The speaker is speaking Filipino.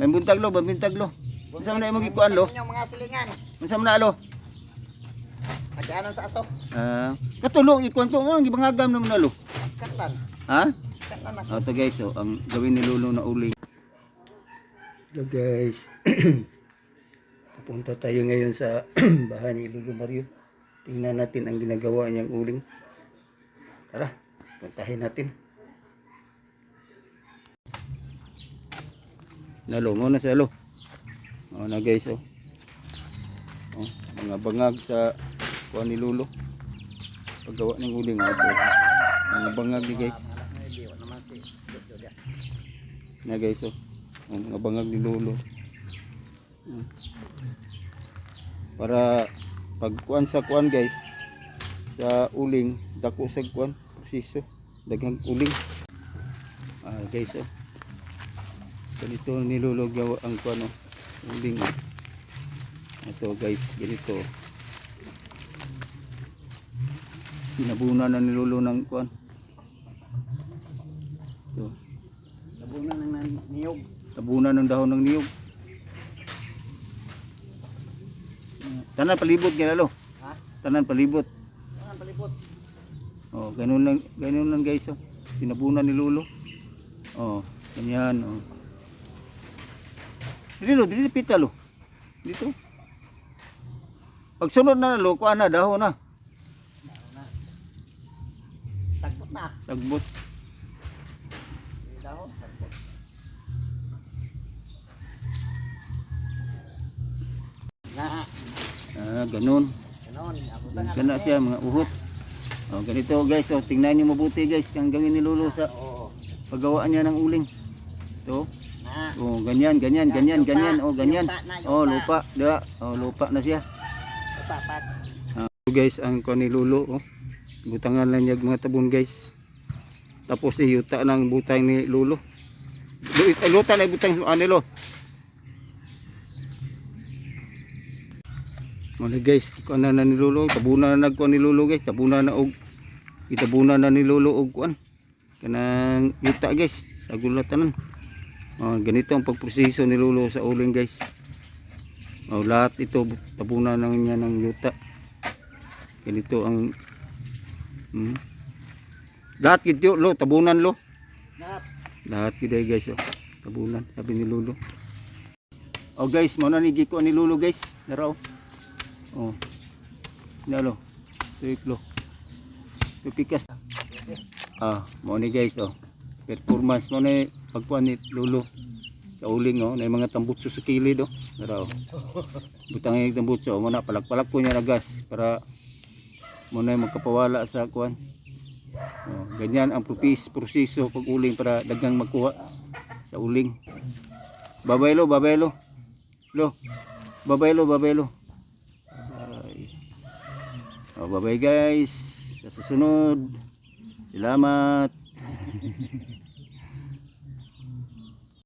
May buntag lo, may buntag lo. Unsa man na imong gikuan lo? Mga silingan. Unsa man na lo? Agyanan sa aso. Ah, katulo ikuan to ang gibangagam naman na lo. Katan. Ha? Katan na. O to guys, so ang gawin ni Lolo na uling. Hello guys. Pupunta tayo ngayon sa bahay ni Lolo Mario. Tingnan natin ang ginagawa niyang uling. Tara, puntahin natin. Nalo, mo na sa lo. O na guys, oh. oh mga bangag sa kuha ni Lolo. Paggawa ng uling. Oh, ito. Mga bangag ni guys. na guys oh ang mga bangag ni lolo Mm. para pag kuan sa kuan guys sa uling dako sa kuan proseso daghang uling ah guys oh ganito ni lolo gawa ang uling oh ito guys ganito Pinabunan na ni lolo ng kuan ito Nabunan ng niyog. tabunan ng dahon ng niyog. Tanan palibot ginalo. Ha? Tanan palibot. Ang palibot. Oh, ganun lang, ganun lang guys oh. Tinabunan ni Lolo. Oh, ganyan oh. Dili lo, dili pita lo. Dito. Pag sunod na lo, kuha na dahon na. Tagbot na. Sagbot. Dahon. Tagbot. Na. Ah, ganun. Abutan na. Kana siya mga uhot. Oh, ganito guys, oh, tingnan niyo mabuti guys, ang gawin ni Lolo sa paggawaan niya ng uling. Ito. Oh, ganyan, ganyan, ganyan, Lupa. ganyan. Oh, ganyan. Lupa na, Oh, lupa. lupa. Diba? Oh, lupa na siya. Papat. So guys, ang kuha ni Lolo, oh. Butangan lang niya mga tabon guys. Tapos iyuta ng butang ni Lolo. Eh, Luta na butang ano nilo. Muna guys, kuha na na ni Lolo. Tabunan na nagkuha ni Lolo guys. Tabunan na og itabunan na ni Lolo og kuan. Kanang yuta guys. Sa gulatanan. Oh, ganito ang pagproseso ni Lolo sa uling guys. Oh, lahat ito tabunan na niya ng yuta. Ganito ang hmm. Lahat gito lo, tabunan lo. Na. Lahat gito guys oh. Tabunan sabi ni Lolo. Oh guys, mo na ni giko ni Lolo guys. Naraw. Oh. Nalo. Tuiklo. Tupikas. Ah, mo ni guys oh. Performance mo ni pagkuan ni Lolo sa uling oh, na mga tambutso sa kilid oh. Naraw. Butang yung tambutso, mo na palak-palak ko niya na gas para mo na magkapawala sa kuan. Oh, ganyan ang propis proseso pag uling para dagang magkuha sa uling. Babay lo, babay lo. Lo. Babay lo, babay lo. Ay. Oh, babay guys. Sa susunod. Salamat.